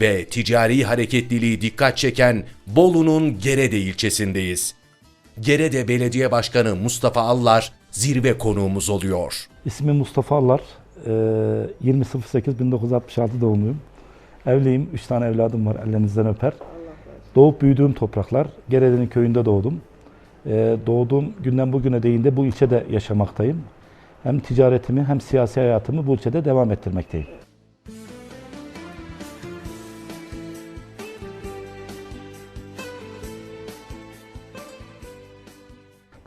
ve ticari hareketliliği dikkat çeken Bolu'nun Gerede ilçesindeyiz. Gerede Belediye Başkanı Mustafa Allar zirve konuğumuz oluyor. İsmim Mustafa Allar. Ee, 20.08.1966 doğumluyum. Evliyim. Üç tane evladım var. Ellerinizden öper. Doğup büyüdüğüm topraklar. Gerede'nin köyünde doğdum. Ee, doğduğum günden bugüne değin de bu ilçede yaşamaktayım. Hem ticaretimi hem siyasi hayatımı bu ilçede devam ettirmekteyim.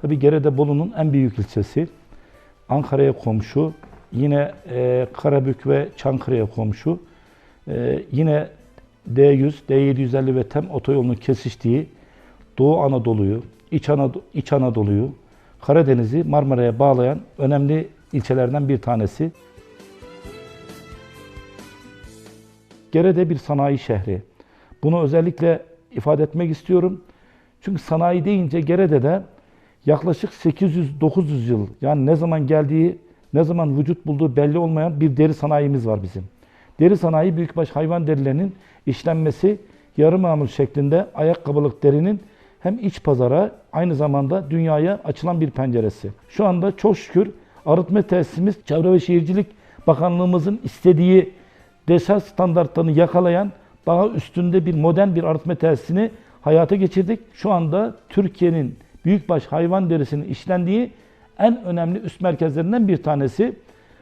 Tabii Gerede Bolu'nun en büyük ilçesi. Ankara'ya komşu, yine e, Karabük ve Çankırı'ya komşu, e, yine D100, D750 ve TEM otoyolunun kesiştiği Doğu Anadolu'yu, İç, Anadolu, İç Anadolu'yu, Karadeniz'i Marmara'ya bağlayan önemli ilçelerden bir tanesi. Gerede bir sanayi şehri. Bunu özellikle ifade etmek istiyorum. Çünkü sanayi deyince Gerede'de yaklaşık 800-900 yıl yani ne zaman geldiği, ne zaman vücut bulduğu belli olmayan bir deri sanayimiz var bizim. Deri sanayi büyükbaş hayvan derilerinin işlenmesi yarı mamul şeklinde ayakkabılık derinin hem iç pazara aynı zamanda dünyaya açılan bir penceresi. Şu anda çok şükür arıtma tesisimiz Çevre ve Şehircilik Bakanlığımızın istediği desel standartlarını yakalayan daha üstünde bir modern bir arıtma tesisini hayata geçirdik. Şu anda Türkiye'nin büyükbaş hayvan derisinin işlendiği en önemli üst merkezlerinden bir tanesi.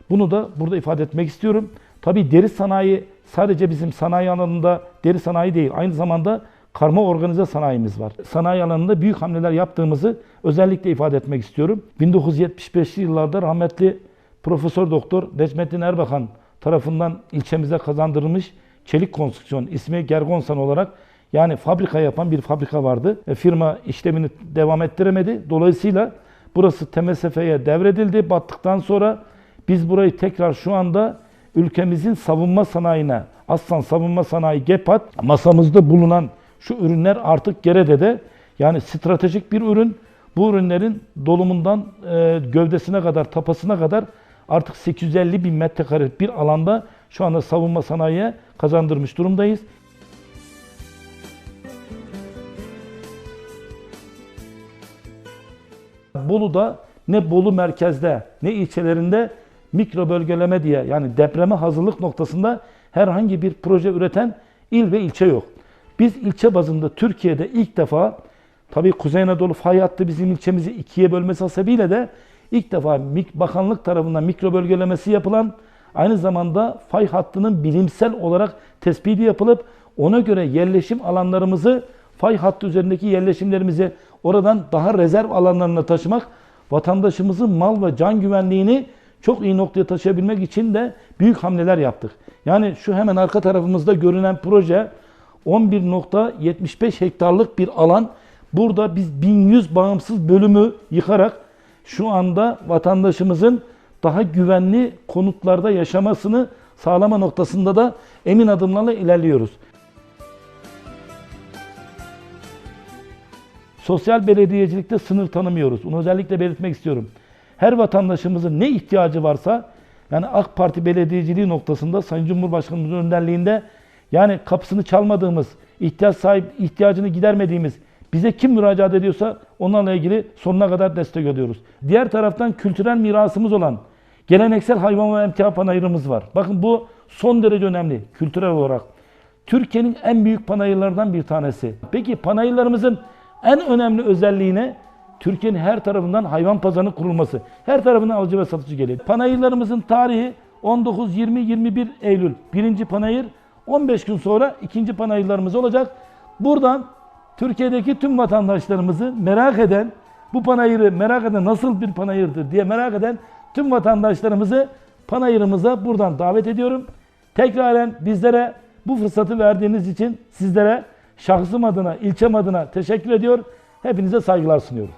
Bunu da burada ifade etmek istiyorum. Tabii deri sanayi sadece bizim sanayi alanında deri sanayi değil, aynı zamanda karma organize sanayimiz var. Sanayi alanında büyük hamleler yaptığımızı özellikle ifade etmek istiyorum. 1975'li yıllarda rahmetli Profesör Doktor Necmettin Erbakan tarafından ilçemize kazandırılmış çelik konstrüksiyon ismi Gergonsan olarak yani fabrika yapan bir fabrika vardı. E, firma işlemini devam ettiremedi. Dolayısıyla burası TMSF'ye devredildi. Battıktan sonra biz burayı tekrar şu anda ülkemizin savunma sanayine, Aslan Savunma Sanayi GEPAT masamızda bulunan şu ürünler artık Gerede'de yani stratejik bir ürün. Bu ürünlerin dolumundan e, gövdesine kadar, tapasına kadar artık 850 bin metrekare bir alanda şu anda savunma sanayiye kazandırmış durumdayız. Bolu'da ne Bolu merkezde ne ilçelerinde mikro bölgeleme diye yani depreme hazırlık noktasında herhangi bir proje üreten il ve ilçe yok. Biz ilçe bazında Türkiye'de ilk defa tabii Kuzey Anadolu fay hattı bizim ilçemizi ikiye bölmesi hasebiyle de ilk defa bakanlık tarafından mikro bölgelemesi yapılan aynı zamanda fay hattının bilimsel olarak tespiti yapılıp ona göre yerleşim alanlarımızı fay hattı üzerindeki yerleşimlerimizi oradan daha rezerv alanlarına taşımak vatandaşımızın mal ve can güvenliğini çok iyi noktaya taşıyabilmek için de büyük hamleler yaptık. Yani şu hemen arka tarafımızda görünen proje 11.75 hektarlık bir alan. Burada biz 1100 bağımsız bölümü yıkarak şu anda vatandaşımızın daha güvenli konutlarda yaşamasını sağlama noktasında da emin adımlarla ilerliyoruz. Sosyal belediyecilikte sınır tanımıyoruz. Bunu özellikle belirtmek istiyorum. Her vatandaşımızın ne ihtiyacı varsa yani AK Parti belediyeciliği noktasında Sayın Cumhurbaşkanımızın önderliğinde yani kapısını çalmadığımız, ihtiyaç sahip ihtiyacını gidermediğimiz bize kim müracaat ediyorsa onlarla ilgili sonuna kadar destek oluyoruz. Diğer taraftan kültürel mirasımız olan geleneksel hayvan ve emtia panayırımız var. Bakın bu son derece önemli kültürel olarak. Türkiye'nin en büyük panayırlarından bir tanesi. Peki panayırlarımızın en önemli özelliğine Türkiye'nin her tarafından hayvan pazarının kurulması. Her tarafından alıcı ve satıcı geliyor. Panayırlarımızın tarihi 19, 20, 21 Eylül. Birinci panayır 15 gün sonra ikinci panayırlarımız olacak. Buradan Türkiye'deki tüm vatandaşlarımızı merak eden, bu panayırı merak eden nasıl bir panayırdır diye merak eden tüm vatandaşlarımızı panayırımıza buradan davet ediyorum. Tekraren bizlere bu fırsatı verdiğiniz için sizlere şahsım adına, ilçem adına teşekkür ediyor. Hepinize saygılar sunuyorum.